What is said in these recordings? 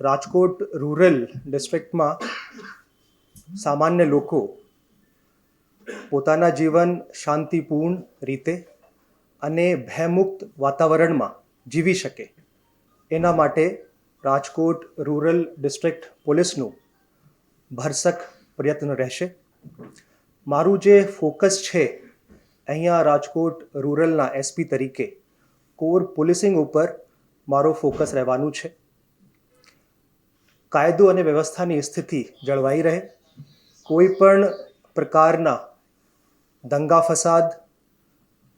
Rajkot rural ડિસ્ટ્રિક્ટમાં સામાન્ય લોકો પોતાના જીવન શાંતિપૂર્ણ રીતે અને ભયમુક્ત વાતાવરણમાં જીવી શકે. એના માટે રાજકોટ રૂરલ ડિસ્ટ્રિક્ટ પોલીસનું ભરસક પ્રયત્ન રહેશે. મારું જે ફોકસ છે અહીંયા રાજકોટ રૂરલના એસપી તરીકે, કોર પોલીસિંગ ઉપર મારો ફોકસ રહેવાનું છે. કાયદો અને વ્યવસ્થાની સ્થિતિ જળવાઈ રહે. કોઈ પણ પ્રકારના દંગા ફસાદ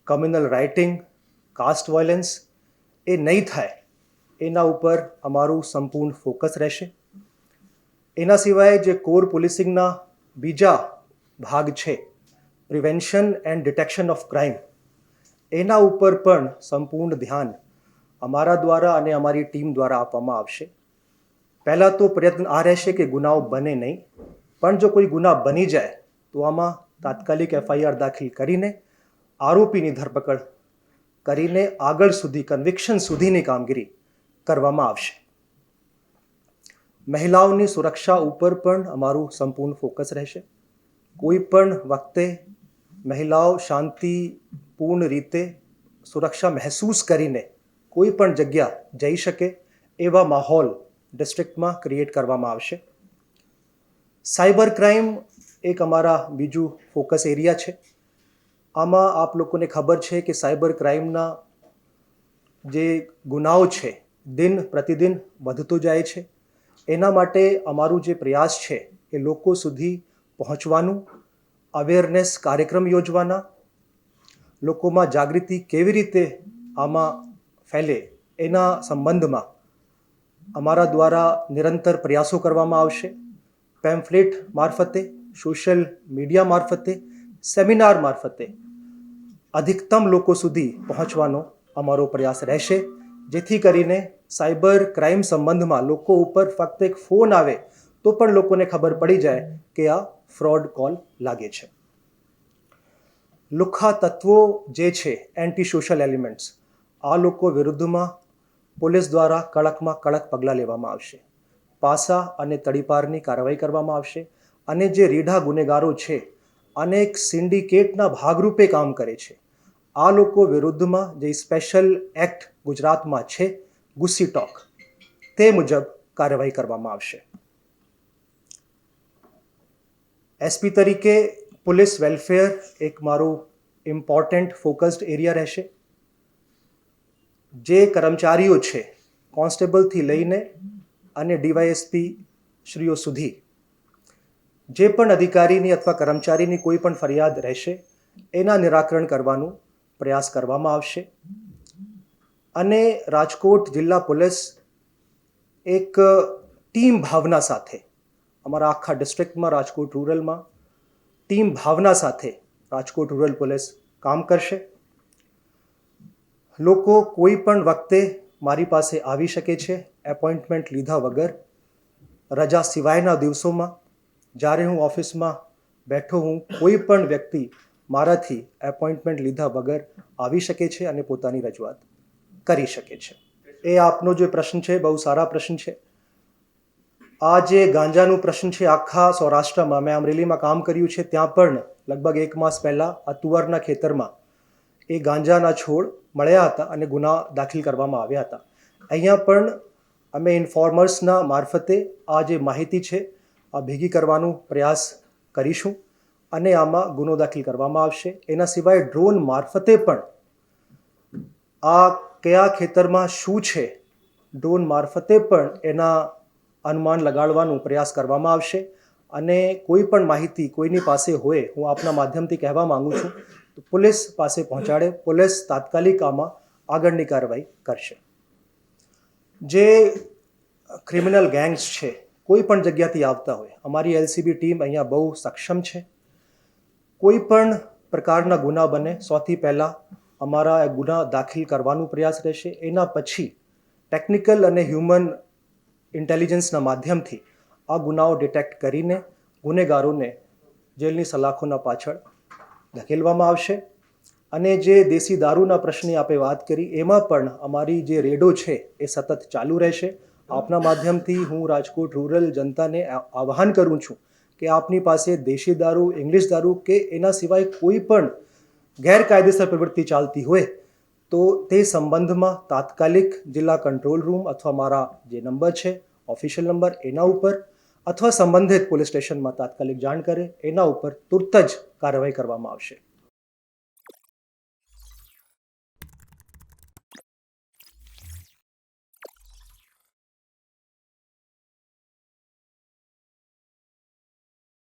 કમ્યુનલ રાઇટિંગ કાસ્ટ વાયલન્સ એ નહીં થાય, એના ઉપર અમારું સંપૂર્ણ ફોકસ રહેશે. એના સિવાય જે કોર પોલીસિંગના બીજા ભાગ છે prevention and detection of crime એના ઉપર પણ સંપૂર્ણ ધ્યાન અમારા દ્વારા અને અમારી ટીમ દ્વારા આપવામાં આવશે. પહેલાં તો પ્રયત્ન આ રહેશે કે ગુનાઓ બને નહીં, પણ જો કોઈ ગુના બની જાય, તો આમાં તાત્કાલિક એફઆઈઆર દાખલ કરીને આરોપીની ધરપકડ કરીને આગળ સુધી કન્વિક્શન સુધીની કામગીરી કરવામાં આવશે. મહિલાઓની સુરક્ષા ઉપર પણ અમારું સંપૂર્ણ ફોકસ રહેશે. કોઈ પણ વખતે મહિલાઓ શાંતિપૂર્ણ રીતે સુરક્ષા મહેસૂસ કરીને કોઈ પણ જગ્યા જઈ શકે એવા માહોલ ડિસ્ટ્રિક્ટમાં ક્રિએટ કરવામાં આવશે. સાયબર ક્રાઇમ એક અમારા બીજું ફોકસ એરિયા છે. આમાં આપ લોકોને ખબર છે કે સાયબર ક્રાઇમના જે ગુનાઓ છે, દિન પ્રતિદિન વધતો જાય છે. એના માટે અમારું જે પ્રયાસ છે એ લોકો સુધી પહોંચવાનું અવેરનેસ કાર્યક્રમ યોજવાના, લોકોમાં જાગૃતિ કેવી રીતે આમાં ફેલે એના સંબંધમાં અમારા દ્વારા નિરંતર પ્રયાસો કરવામાં આવશે. પેમ્ફલેટ મારફતે સોશિયલ મીડિયા મારફતે સેમિનાર મારફતે અધિકતમ લોકો સુધી પહોંચવાનો અમારો પ્રયાસ રહેશે. જેથી કરીને સાયબર ક્રાઇમ સંબંધમાં લોકો ઉપર ફક્ત એક ફોન આવે તો પણ લોકોને ખબર પડી જાય કે આ ફ્રોડ કોલ લાગે છે. લુખ્ખા તત્વો જે છે એન્ટી સોશિયલ એલિમેન્ટ્સ આ લોકો વિરુદ્ધમાં પોલીસ દ્વારા કડકમાં કડક પગલાં લેવામાં આવશે. પાસા અને તડીપારની કાર્યવાહી કરવામાં આવશે અને જે રીઢા ગુનેગારો છે, અનેક સિન્ડિકેટના ભાગરૂપે કામ કરે છે. આ લોકો વિરુદ્ધમાં જે સ્પેશિયલ એક્ટ ગુજરાતમાં છે, ગુસ્સી ટોક, તે મુજબ કાર્યવાહી કરવામાં આવશે. એસપી તરીકે પોલીસ વેલફેર એક મારું ઇમ્પોર્ટન્ટ ફોકસ્ડ એરિયા રહેશે. જે કર્મચારીઓ છે, કોન્સ્ટેબલથી લઈને અને ડીવાયએસપી શ્રીઓ સુધી, જે પણ અધિકારીની અથવા કર્મચારીની કોઈ પણ ફરિયાદ રહેશે, એના નિરાકરણ કરવાનું પ્રયાસ કરવામાં આવશે. અને રાજકોટ જિલ્લા પોલીસ એક ટીમ ભાવના સાથે, અમારા આખા ડિસ્ટ્રિક્ટમાં રાજકોટ રૂરલમાં, ટીમ ભાવના સાથે રાજકોટ રૂરલ પોલીસ કામ કરશે. લોકો કોઈ પણ વખતે મારી પાસે આવી શકે છે, એપોઇન્ટમેન્ટ લીધા વગર. રજા સિવાયના દિવસોમાં, જ્યારે હું ઓફિસમાં બેઠો હું, કોઈ પણ વ્યક્તિ મારાથી એપોઇન્ટમેન્ટ લીધા વગર આવી શકે છે અને પોતાની રજૂઆત કરી શકે છે. એ આપનો જે પ્રશ્ન છે, બહુ સારા પ્રશ્ન છે. આ જે ગાંજાનું પ્રશ્ન છે, આખા સૌરાષ્ટ્રમાં, મેં અમરેલીમાં કામ કર્યું છે, ત્યાં પણ લગભગ એક માસ પહેલાં, આ તુવરના ખેતરમાં એ ગાંજાના છોડ મળ્યા હતા અને ગુના દાખલ કરવામાં આવ્યા હતા. અહીંયા પણ અમે ઇન્ફોર્મર્સના મારફતે આ જે માહિતી છે, આ ભેગી કરવાનો પ્રયાસ કરીશું અને આમાં ગુનો દાખલ કરવામાં આવશે. એના સિવાય ડ્રોન મારફતે પણ આ કયા ખેતરમાં શું છે, ડ્રોન મારફતે પણ એના અનુમાન લગાડવાનો પ્રયાસ કરવામાં આવશે. અને કોઈ પણ માહિતી કોઈની પાસે હોય, હું આપના માધ્યમથી કહેવા માગું છું, તો પોલીસ પાસે પહોંચાડે. પોલીસ તાત્કાલિક આમાં આગળની કાર્યવાહી કરશે. જે ક્રિમિનલ ગેંગ્સ છે, કોઈ પણ જગ્યાથી આવતા હોય, અમારી એલસીબી ટીમ અહીંયા બહુ સક્ષમ છે. કોઈ પણ પ્રકારના ગુના બને, સૌથી પહેલાં અમારા ગુના દાખલ કરવાનો પ્રયાસ રહેશે. એના પછી ટેકનિકલ અને હ્યુમન ઇન્ટેલિજન્સના માધ્યમથી આ ગુનાઓ ડિટેક્ટ કરીને ગુનેગારોને જેલની સલાખોના પાછળ ધકેલવામાં આવશે. અને જે દેશી દારૂના પ્રશ્નની આપણે વાત કરી, એમાં પણ અમારી જે રેડો છે, એ સતત ચાલુ રહેશે. આપના માધ્યમથી હું રાજકોટ રૂરલ જનતાને આહ્વાન કરું છું કે આપની પાસે દેશી દારૂ, ઇંગ્લિશ દારૂ કે એના સિવાય કોઈ પણ ગેરકાયદેસર પ્રવૃત્તિ ચાલતી હોય, તો તે સંબંધમાં તાત્કાલિક જિલ્લા કંટ્રોલ રૂમ અથવા મારા જે નંબર છે, ઓફિશિયલ નંબર, એના ઉપર અથવા સંબંધિત પોલીસ સ્ટેશનમાં તાત્કાલિક જાણ કરે એના ઉપર તુરત જ કાર્યવાહી કરવામાં આવશે.